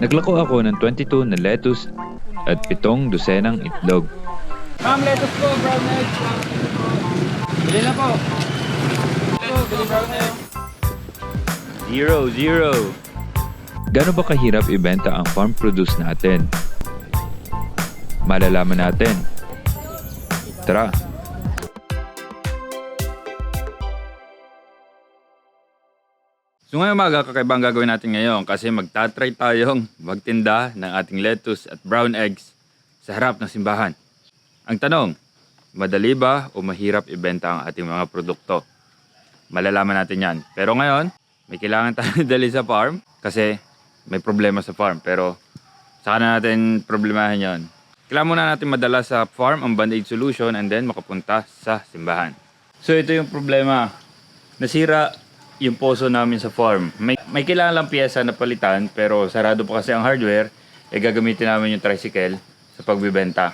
Naglako ako ng 22 na lettuce at pitong dosenang itlog. Ma'am, lettuce po, brown egg. Bili na po. Lettuce, bili brown egg. Zero, zero. Gano'n ba kahirap ibenta ang farm produce natin? Malalaman natin. Tara. So ngayong umaga, kakaiba ang gagawin natin ngayon kasi magtatry tayong magtinda ng ating lettuce at brown eggs sa harap ng simbahan. Ang tanong, madali ba o mahirap ibenta ang ating mga produkto? Malalaman natin yan. Pero ngayon, may kailangan tayo dali sa farm kasi may problema sa farm. Pero saka na natin problemahan yon. Kailangan muna natin madala sa farm ang band-aid solution and then makapunta sa simbahan. So ito yung problema. Nasira yung poso namin sa farm. May, may kailangan lang pyesa na palitan pero sarado pa kasi ang hardware. Eh gagamitin namin yung tricycle sa pagbibenta.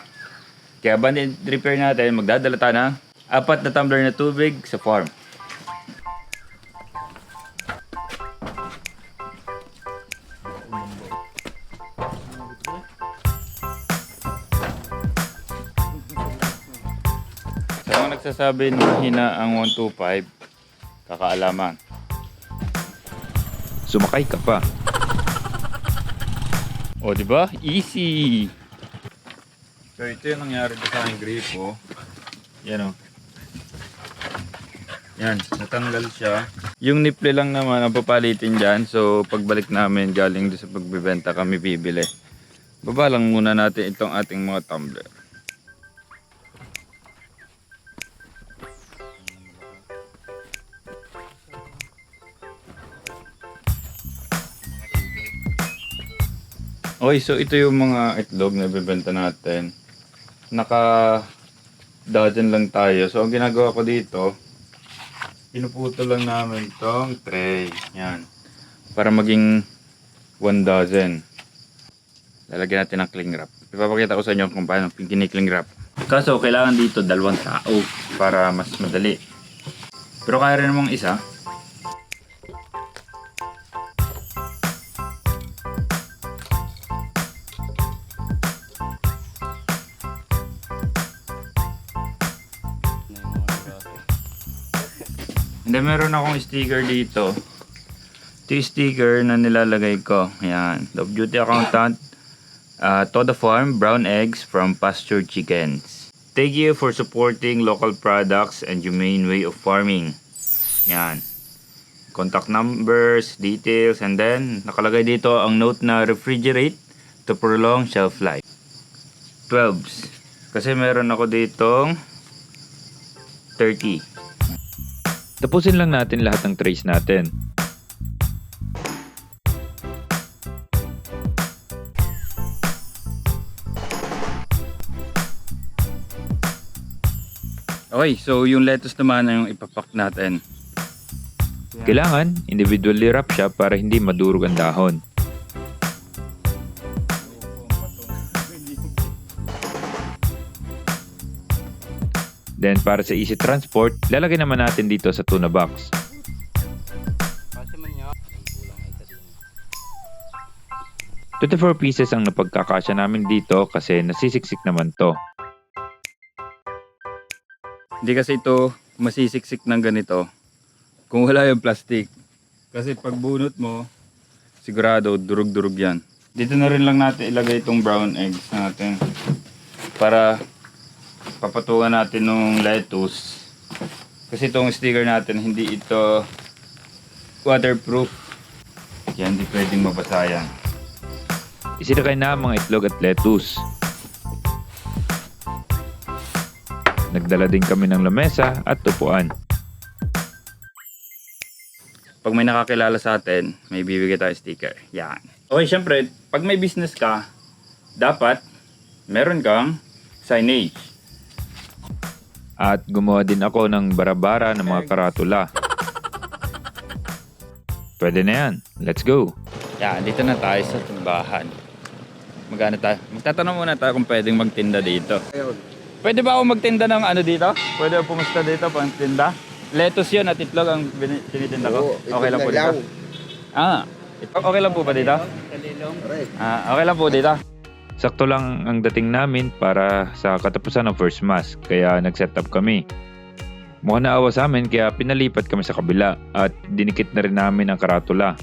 Kaya band-aid repair natin, magdadala tayo ng apat na tumbler na tubig sa farm. Sa mga nagsasabi na hina ang 125, kakaalaman. Sumakay ka pa. O, di ba? Easy! So, ito yung nangyari ko sa aking gripo. Yan o. Yan, natanggal siya. Yung nipple lang naman ang papalitin dyan. So, pagbalik namin galing doon sa pagbibenta kami bibili. Baba lang muna natin itong ating mga tumbler. Okay, so ito yung mga itlog na bibenta natin. Naka dozen lang tayo. So ang ginagawa ko dito, pinuputo lang namin tong tray. Yan. Para maging one dozen. Lalagyan natin ng cling wrap. Ipapakita ko sa inyo kung paano kinikling wrap. Kaso kailangan dito dalawang tao para mas madali. Pero kaya rin namang isa. Hindi, meron akong sticker dito. Ito sticker na nilalagay ko. Ayan. Love Beauty Accountant. Uh, Toda Farm, brown eggs from pastured chickens. Thank you for supporting local products and humane way of farming. Yan. Contact numbers, details, and then nakalagay dito ang note na refrigerate to prolong shelf life. 12s. Kasi meron ako ditong 30. Tapusin lang natin lahat ng trays natin. Okay, so yung lettuce naman na yung ipapak natin. Kailangan individually wrap siya para hindi madurog ang dahon. Then para sa easy transport, lalagay naman natin dito sa tuna box. Twenty-four pieces ang napagkakasya namin dito kasi nasisiksik naman to. Hindi kasi ito masisiksik ng ganito kung wala yung plastic. Kasi pag bunot mo, sigurado durug-durug yan. Dito na rin lang natin ilagay itong brown eggs natin para papatungan natin ng lettuce. Kasi itong sticker natin, hindi ito waterproof. Yan, hindi pwedeng mabasa yan. Isinakay na mga itlog at lettuce. Nagdala din kami ng lamesa at tupuan. pag may nakakilala sa atin, may bibigay tayo sticker. Yan. Okay, syempre, pag may business ka, dapat meron kang signage. At gumawa din ako ng barabara ng mga karatula. Pwede na yan. Let's go. Yan, dito na tayo sa timbahan. Magano tayo? Magtatanong muna tayo kung pwedeng magtinda dito. Pwede ba ako magtinda ng ano dito? Pwede ako pumusta dito pang tinda? Lettuce yun at itlog ang bini- tinitinda ko. Oo, okay lang po dito. Ah, Okay lang po ba dito? Ah, okay lang po dito. Sakto lang ang dating namin para sa katapusan ng first mass, kaya nag-set up kami. Mukhang naawa sa amin kaya pinalipat kami sa kabila at dinikit na rin namin ang karatula.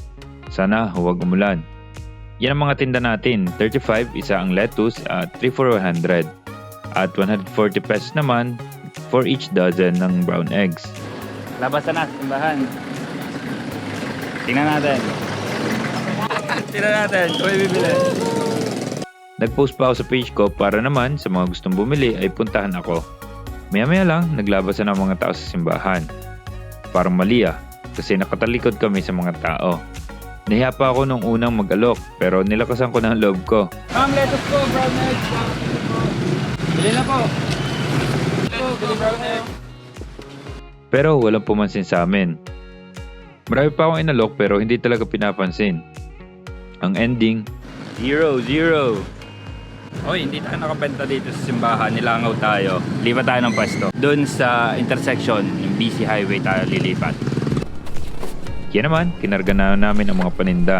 Sana huwag umulan. Yan ang mga tinda natin, 35 isa ang lettuce at 3 for 100. At 140 pesos naman for each dozen ng brown eggs. Labas na, simbahan. Tingnan natin. Tingnan natin, kung may bibili. Nag-post pa ako sa page ko para naman sa mga gustong bumili ay puntahan ako. Maya-maya lang, naglabasan ang mga tao sa simbahan. Parang mali ah, kasi nakatalikod kami sa mga tao. Nahiya pa ako nung unang mag-alok, pero nilakasan ko na ang loob ko. Ma'am, lettuce po, brown eggs. Bili na po. Bili brown eggs. Pero walang pumansin sa amin. Marami pa akong inalok pero hindi talaga pinapansin. Ang ending, zero, zero. Oy, hindi tayo nakabenta dito sa simbahan. Nilangaw tayo. Lipat tayo ng pwesto. Doon sa intersection ng BC Highway tayo lilipat. Kaya naman, kinarga na namin ang mga paninda.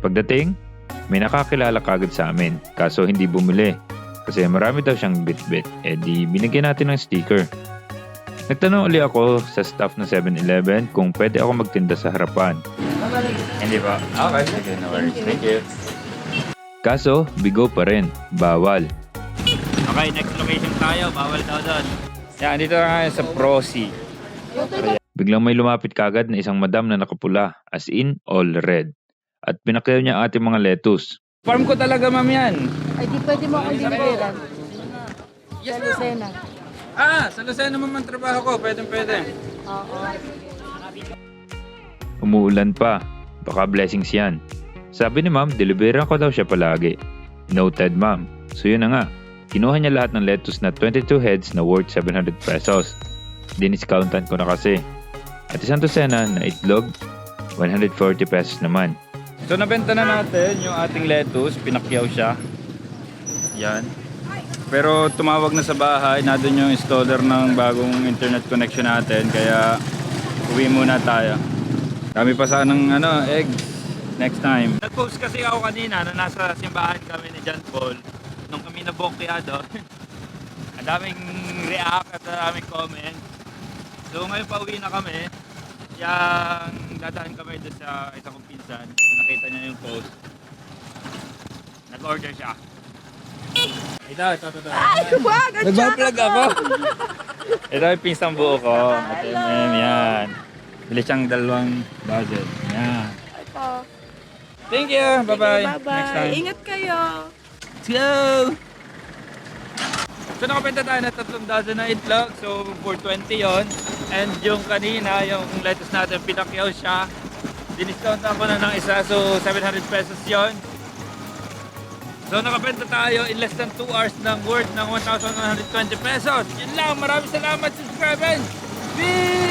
Pagdating, may nakakilala kagad sa amin, kaso hindi bumili. Kasi marami daw siyang bit-bit, eh di binigyan natin ng sticker. Nagtanong uli ako sa staff ng 7-Eleven kung pwede ako magtinda sa harapan. Hindi ba? Okay, sige, no worries. Thank you. Kaso, bigo pa rin, bawal. Okay, next location tayo. Bawal daw doon. Yan, dito na tayo sa Prosi. Biglang may lumapit kagad na isang madam na nakapula, as in all red. At pinakyaw niya ang ating mga lettuce. Farm ko talaga, ma'am, yan. Ay, di pwede mo akong diliveran. Sa Lucena. Ah, sa Lucena naman trabaho ko. Pwede, pwede. Oo. Umuulan pa. Baka blessings yan. Sabi ni ma'am, deliveran ko daw siya palagi. Noted ma'am. So yun na nga. Kinuha niya lahat ng lettuce na 22 heads na worth 700 pesos. Diniscountan ko na kasi. At isang dosena na itlog, 140 pesos naman. So, nabenta na natin yung ating lettuce. Pinakyaw siya. Yan. Pero tumawag na sa bahay. Nandun yung installer ng bagong internet connection natin. Kaya, uwi muna tayo. Kami pa sanang ano, eggs next time. Nag-post kasi ako kanina na nasa simbahan kami ni John Paul. Nung kami nabokya doon. ang daming react at daming comment. So ngayon pa uwi na kami. Yang dadaan kami doon sa isa kong pinsan. Nakita niya yung post. Nag-order siya. Ito, ito, ito. ito. Nagbablog ako. ito yung pinsang buo ko. At MM, yan. Bili siyang dalawang dozen. Yan. Ito. Thank you. Bye-bye. Bye-bye. Next time. Ingat kayo. Let's go! So nakabenta tayo na tatlong dozen na itlog. So 420 yon And yung kanina, yung lettuce natin, pinakyaw siya. Diniscount ako na ng isa. So 700 pesos yon So nakabenta tayo in less than 2 hours ng worth ng 1,120 pesos. Yun lang. Maraming salamat subscribers. Peace!